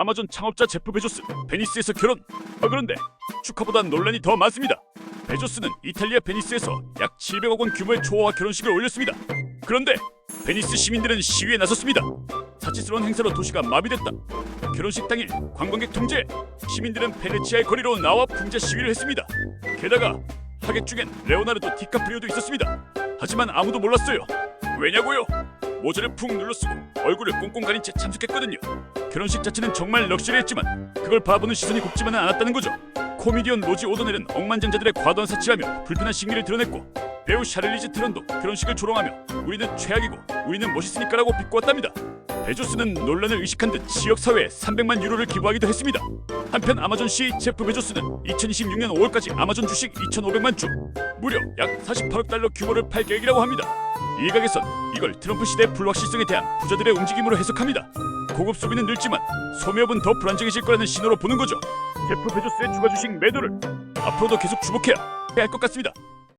아마존 창업자 제프 베조스 베니스에서 결혼. 아 그런데 축하보단 논란이 더 많습니다. 베조스는 이탈리아 베니스에서 약 700억 원 규모의 초호화 결혼식을 올렸습니다. 그런데 베니스 시민들은 시위에 나섰습니다. 사치스러운 행사로 도시가 마비됐다. 결혼식 당일 관광객 통제. 시민들은 베네치아의 거리로 나와 풍자 시위를 했습니다. 게다가 하객 중엔 레오나르도 디카프리오도 있었습니다. 하지만 아무도 몰랐어요. 왜냐고요? 모자를 푹 눌러 쓰고 얼굴을 꽁꽁 가린 채 참석했거든요. 결혼식 자체는 정말 럭셔리했지만 그걸 바라보는 시선이 곱지만은 않았다는 거죠. 코미디언 로지 오더넬은 억만장자들의 과도한 사치하며 불편한 심리를 드러냈고 배우 샤를리즈 트런도 결혼식을 조롱하며 우리는 최악이고 우리는 멋있으니까라고 비꼬았답니다. 베조스는 논란을 의식한 듯 지역 사회에 300만 유로를 기부하기도 했습니다. 한편 아마존 CEO 제프 베조스는 2026년 5월까지 아마존 주식 2,500만 주, 무려 약 48억 달러 규모를 팔 계획이라고 합니다. 일각에선 이걸 트럼프 시대 불확실성에 대한 부자들의 움직임으로 해석합니다. 고급 소비는 늘지만 소매업은 더 불안정해질 거라는 신호로 보는 거죠. 제프 베조스의 추가 주식 매도를 앞으로도 계속 주목해야 할 것 같습니다.